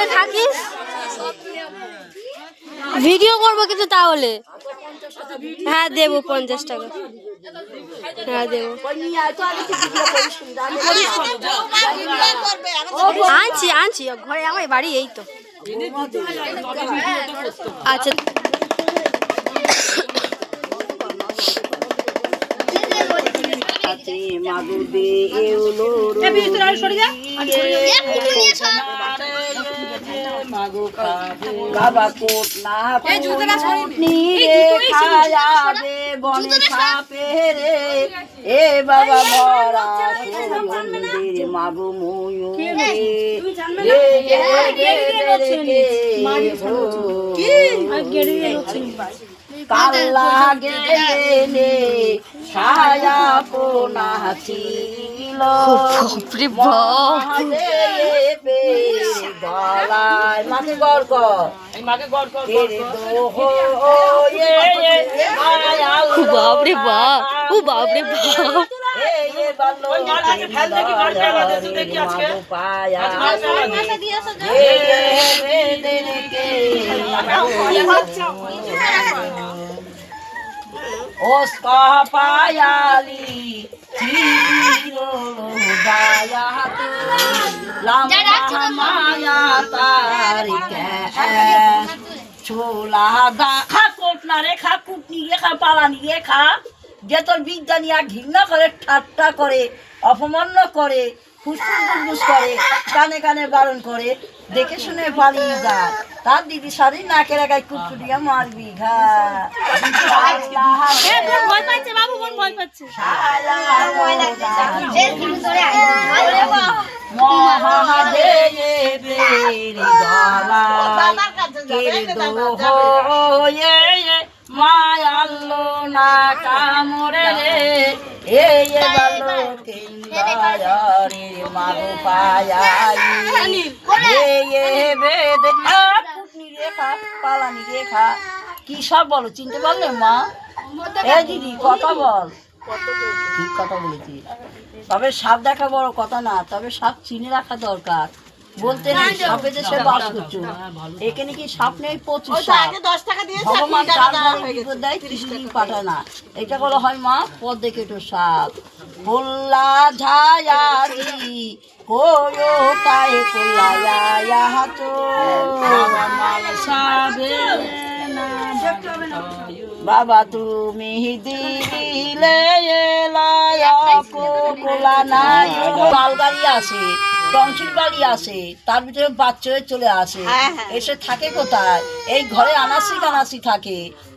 তাহলে থাকিস? ভিডিও করব কিন্তু তাহলে। হ্যাঁ দেবো পঞ্চাশ টাকা। হ্যাঁ দেবো। আনছি আনছি। ঘরে আমার বাড়ি এই তো। আচ্ছা। হাতে মাগুদে এউলো বাবা কোট না রে খায়াবে বনে সাপে রে এ বাবা মরা মন্দির মাগু মুয়ু রে রে রে কাল্লা গেলে ছায়া পোনা ছিল মহাদেবের গলায় মাকে গড় কর। ও বাপরে বাপ ও বাপরে বাপ। পায়া। পায়ালি মায়া ছোলা দা। খা কোটনা রে খা কুটনি রে খা পালানি রে খা। যে তোর ঘৃণা করে ঠাট্টা করে অপমান্য করে ফুসফুস ফুসফুস করে কানে কানে বারণ করে দেখে শুনে পালিয়ে যা। তার দিদি সারি নাকের রাখায় কুটকুটিয়া মারবি ঘা। ভয় পাচ্ছে বাবু বোন ভয় পাচ্ছে। মহাদেবের গলায় মায়াল্লো না কামরে রে। এ এ বালো কেন্দায়ারে মাগো পায়াই। এ এ বেদ কুটনি রেখা পালানি রেখা কি সব বলো, চিনতে পারলে মা? এ দিদি, কথা বল। ঠিক কথা বলেছি তবে সাপ দেখা বড় কথা না, তবে সাপ চিনে রাখা দরকার। বলতে নেই সাপে দেশে বাস করছ এখানে কি সাপ নেই? প্রচুর সাপ ভগবান তার বিপদ দেয় কৃষ্ণ পাঠায় না। এটা বলা হয় মা সাপ হোল্লা ঝায়ারি কোয়ো কায়ে কোল্লা হাতো। সাবে বাবা তুমি দিলে কোলা নাই আসে টনসিল বাড়ি আসে তার ভিতরে বাচ্চা হয়ে চলে আসে। এসে থাকে কোথায়? এই ঘরে আনাসি কানাসি থাকে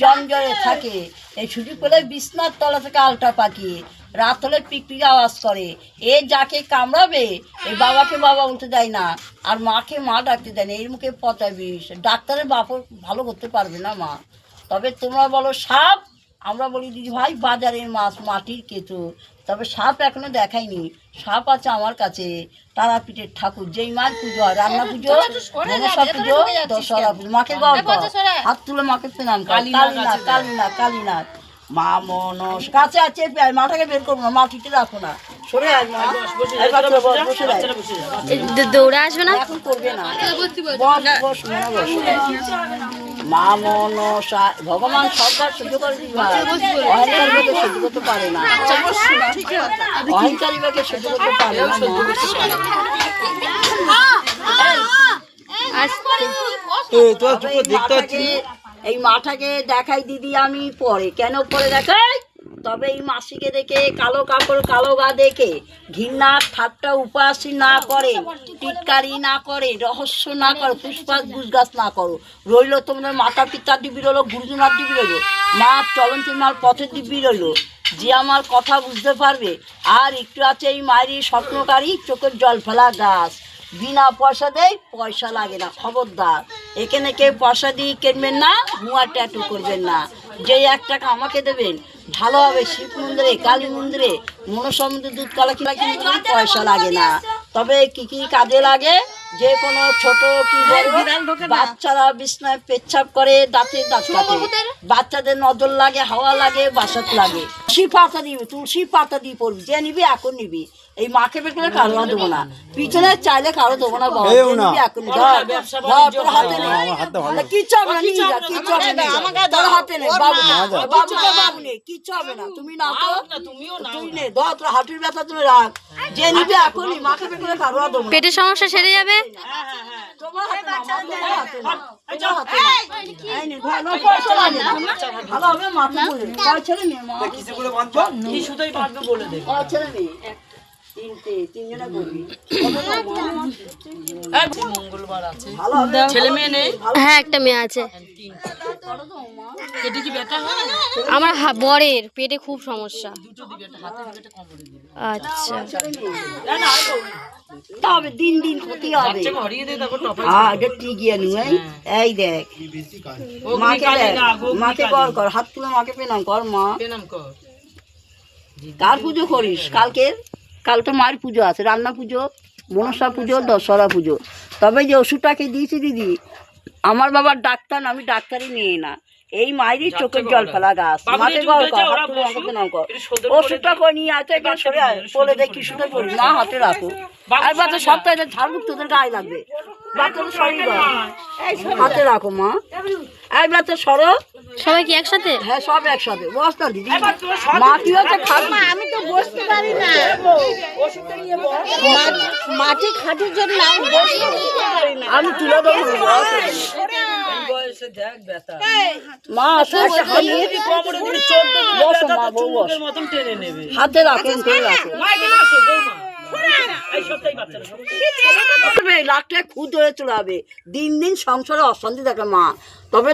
জঞ্জরে থাকে। এই সুযোগ পেলে বিছনার তলা থেকে আলটা পাখি রাত হলে পিকপিক আওয়াজ করে। এ যাকে কামড়াবে এই বাবাকে বাবা উঠতে দেয় না আর মাকে মা ডাকতে দেয় না এর মুখে পচা বিষ। ডাক্তারের বাপর ভালো করতে পারবে না মা। তবে তোমরা বলো সাপ? আমরা বলি দিদি ভাই বাজারের মাছ মাটির কেঁচো। তবে সাপ এখনও দেখাইনি সাপ আছে আমার কাছে। তারাপীঠের ঠাকুর যেই মার পুজো হয় রান্না পুজো মনসা পুজো দশহরা পুজো মাকে হাত তুলে মাকে প্রণাম কালীনাথ কালীনাথ কালীনাথ মা মনস কাছে আছে পেয়ে মাটাকে বের করব না মাটিতে রাখো না। সরে। দৌড়ে আসবে এখন করবে মা মনসা ভগবান সরকার সহ্য করে দিবা সহ্য করতে পারে না। অহংকারী সহ্য করতে পারে না এই মাটাকে দেখাই দিদি আমি পরে। কেন পরে দেখাই তবে এই মাসিকে দেখে কালো কাপড় কালো গা দেখে ঘৃণা ঠাট্টা উপাসী না করে টিটকারি না করে রহস্য না করে পুষ্পাত গুজগাছ না করো। রইল তোমাদের মাতা পিতার দিবি রইল গুরুজনার দিবি রইল। মা চলন্তি মার পথের দিবি রইল। যে আমার কথা বুঝতে পারবে, আর একটু আছে এই মায়েরই স্বপ্নকারী চোখের জল ফেলা গাছ। বিনা পয়সা দেয় পয়সা লাগে না, খবরদার। এখানে কেউ পয়সা দিয়ে কিনবেন না, মুয়া ট্যাটু করবেন না। যে এক টাকা আমাকে দেবেন ভালোভাবে শিব মন্দিরে, কালী মন্দিরে, মনসা মন্দিরে দুধ কালা কিলা কিনতে পয়সা লাগে না। তবে কি কি কাজে লাগে? যে কোনো ছোট কি বড় বাচ্চারা বিছনায় পেচ্ছাপ করে দাঁতে দাঁত কাটে। বাচ্চাদের নজর লাগে হাওয়া লাগে বাসাত লাগে। তুলসী পাতা দিবি তুলসী পাতা দিয়ে পড়বি। যে নিবি এখন নিবি। এই মাকে বের কারও দেবো না। পিছনে চাইলে কারও দেবো না বাবা। নিবি এখন নিবি। ধর, ধর, তোর হাতে নে। কিচ্ছু হবে না নিয়ে যা কিচ্ছু হবে না। তোর হাতে নে বাবু। বাবুকে বাবু নে কিচ্ছু হবে না। তুমি না তো তুই নে ধর তোর হাঁটুর ব্যথা তুমি রাখ। যে নিবি এখনই মাকে বের কারও দেবো না। পেটের সমস্যা সেরে যাবে? হ্যাঁ একটা মেয়ে আছে। আমার বরের পেটে খুব সমস্যা। দুটো দিবে একটা হাতে দিবে। একটা কোমরে দিবে আচ্ছা তবে দিন দিন ক্ষতি হবে। হ্যাঁ টিকিয়ে নি এই দেখ। মাকে দেখ। মাকে কর কর। হাত তুলে মাকে পেনাম কর মা। কার। পুজো করিস? কালকে কাল তো মায়ের পুজো আছে। রান্না পুজো মনসা পুজো দশহরা পুজো। তবে যে ওষুধটাকে দিয়েছি দিদি আমার বাবার ডাক্তার না, আমি ডাক্তারই নিয়ে না। এই মায়েরই চোখের জল ফেলা গাছ মাঠে গল ওষুধটা করে নিয়ে আছে? এখানে সরে বলে দেয় কি সুন্দর করি। না হাতে রাখো। আর বাচ্চা সপ্তাহে ঝাড়মুখ তোদের গায়ে লাগবে। বাচ্চাদের হাতে রাখো মা। এই বাচ্চা সরো। সবাই কি একসাথে? হ্যাঁ সব একসাথে। বস না দিদি মা কি হচ্ছে খাবি। আমি তো বসতে পারি না। মাটি খাটির জন্য আমি তুলে দেবো। বয়সে দেখ মা আসো একটা হাত তো রাখেন করে রাখো লাখটা খুদ ধরে চলে দিন দিন সংসারে অশান্তি থাকে মা। তবে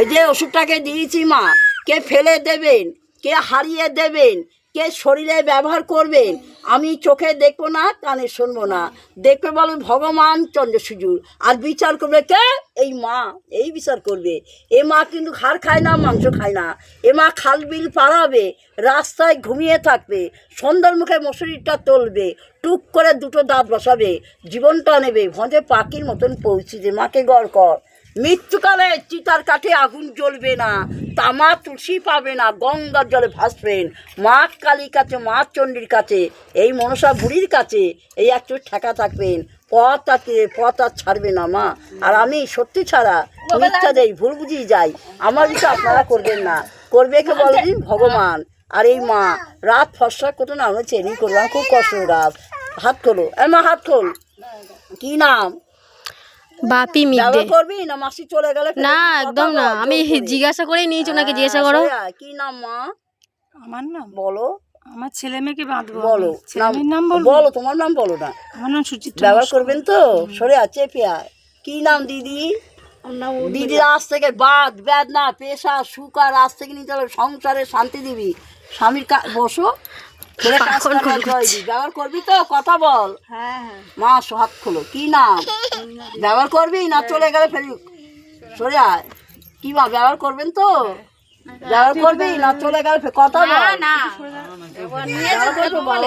এই যে ওষুধটাকে দিয়েছি মা কে ফেলে দেবেন কে হারিয়ে দেবেন কে শরীরে ব্যবহার করবেন আমি চোখে দেখব না, কানে শুনব না। দেখবে বলবে ভগবান চন্দ্রসূর্য আর বিচার করবে কে? এই মা, এই বিচার করবে। এ মা কিন্তু হাড় খায় না, মাংস খায় না। এ মা খাল বিল পাড়াবে, রাস্তায় ঘুমিয়ে থাকবে, সন্ধ্যার মুখে মশুরিটা তুলবে, টুক করে দুটো দাঁত বসাবে, জীবনটা নেবে, ভঁজে পাখির মতন পৌঁছিতে মাকে গড় কর। মৃত্যুকালে চিতার কাঠে আগুন জ্বলবে না, তামা তুলসী পাবে না, গঙ্গার জলে ভাসবেন মা কালীর কাছে মা চণ্ডীর কাছে, এই মনসা বুড়ির কাছে এই একটু ঠেকা থাকবেন পথ আছে পথ আর ছাড়বে না, মা। আর আমি সত্যি ছাড়া মিথ্যা দেই, ভুল বুঝিয়ে যাই। আমার কিছু আপনারা করবেন না। করবে কে বলবেন ভগবান। আর এই মা, রাত ফসা করতো না আমরা চেনি করলাম, খুব কষ্ট, রাত। হাত খোলো। এ মা, হাত খোল। কি নাম? বাপি মিডে ব্যবহার করবি না মাসি চলে গেলে না একদম না। আমি জিজ্ঞাসা করেই নিয়েছি ওনাকে জিজ্ঞাসা হ্যাঁ, করো। শ্রেয়া, কি নাম মা? আমার নাম? বলো। আমার ছেলে মেয়েকে বাঁধবো বলো ছেলে মেয়ের নাম বলব? বলো তোমার নাম বলো না। আমার নাম সুচিত্রা ব্যবহার করবেন তো? সরে আছে পেয়া কি নাম দিদি? দিদি আজ থেকে বাদ বেদনা পেশা সুকার আজ থেকে নিতে হবে। সংসারে শান্তি দিবি। স্বামীর কা- বসো। দিবি। ব্যবহার করবি তো? কথা বল। হ্যাঁ মা হাত খোলো। কি নাম? ব্যবহার করবি না চলে গেলে ফেরি সরে আয়। কি মা ব্যবহার করবেন তো? ব্যবহার করবি না চলে গেলে কথা বল।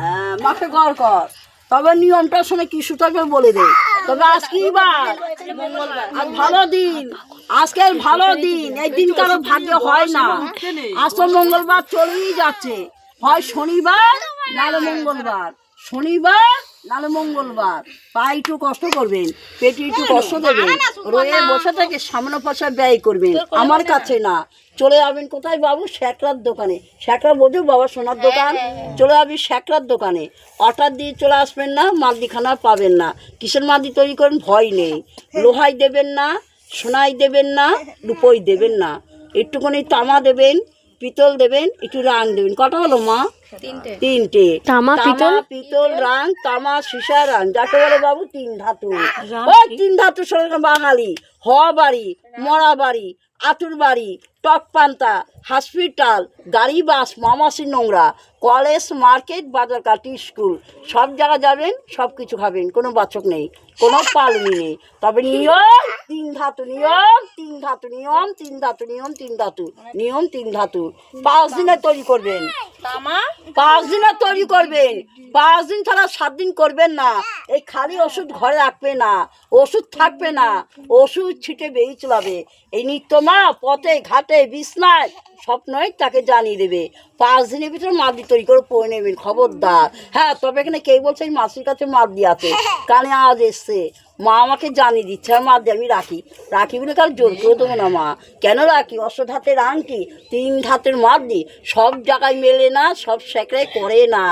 হ্যাঁ, মাকে গড় কর। তবে নিয়মটা শুনে কি সুতাকে বলে দে। তবে আজ কি বার? আজ ভালো দিন। আজকের ভালো দিন। এই দিন কারও ভাগ্য হয় না। আজ তো মঙ্গলবার চলেই যাচ্ছে। হয় শনিবার নাহলে মঙ্গলবার। শনিবার নাহলে মঙ্গলবার। পায়ে একটু কষ্ট করবেন পেটে একটু কষ্ট দেবেন। রয়ে বসে থেকে সামনে পয়সা ব্যয় করবেন। আমার কাছে না। চলে যাবেন কোথায় বাবু? শ্যাকরার দোকানে। শ্যাকরা বোঝো বাবা সোনার দোকান? চলে যাবি শ্যাকরার দোকানে। অর্ডার দিয়ে চলে আসবেন না মালদিখানা পাবেন না। কিসের মালদি তৈরি করেন? ভয় নেই। লোহাই দেবেন না সোনাই দেবেন না রূপই দেবেন না। একটুখানি তামা দেবেন পিতল দেবেন একটু রাং দেবেন। কটা হলো মা? তিনটে। তামা, পিতল? পিতল রাং তামা সীসা রাং যাকে বলে বাবু তিন ধাতু। ওই তিন ধাতু সঙ্গে বাঙালি। হওয়া বাড়ি মরা বাড়ি আতুর বাড়ি টক পান্তা হসপিটাল গাড়ি বাস মামাসি নোংরা কলেজ মার্কেট বাজার কাটি স্কুল। সব জায়গা যাবেন সব কিছু খাবেন। কোনো বাচক নেই কোনো পালনি নেই। তবে নিয়ম তিন ধাতু নিয়ম তিন ধাতু নিয়ম তিন ধাতু নিয়ম তিন ধাতু নিয়ম তিন ধাতু। পাঁচ দিনে তৈরি করবেন। পাঁচ দিনে তৈরি করবেন। পাঁচ দিন ছাড়া সাত দিন করবেন না। এই খালি ওষুধ ঘরে রাখবে না। ওষুধ থাকবে না। ওষুধ ছিটে বেরিয়ে চলাবে এই নিত্য মা পথে ঘাটে বিছনায় স্বপ্নই তাকে জানিয়ে দেবে। পাঁচ দিনের ভিতরে মাদি তৈরি করে পড়ে নেবেন, খবরদার। হ্যাঁ তবে এখানে কে বলছে এই মাসির কাছে মাদি আছে। কানে আজ এসছে। মা আমাকে জানিয়ে দিচ্ছে আর মাদি, আমি রাখি। রাখি বলে কাল জোর করে দেবো না, মা। কেন রাখি? অষ্ট ধাতের আংটি, তিন ধাতের মাদি, সব জায়গায় মেলে না, সব সেকড়াই করে না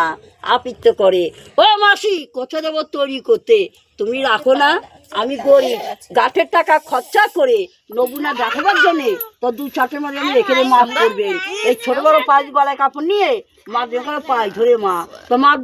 আপিত্ত করে। ও মাসি, কোথা দেবো তৈরি করতে? তুমি রাখো না, আমি গরিব। গাঠের টাকা খরচা করে নবুনা দেখাবার জন্যে তো দু চারটে মাঝে আমি রেখে মাছ করবে। এই ছোট বড় পাঁচ গলায় কাপড় নিয়ে মা দেখো পাই ধরে মা। তো মাছ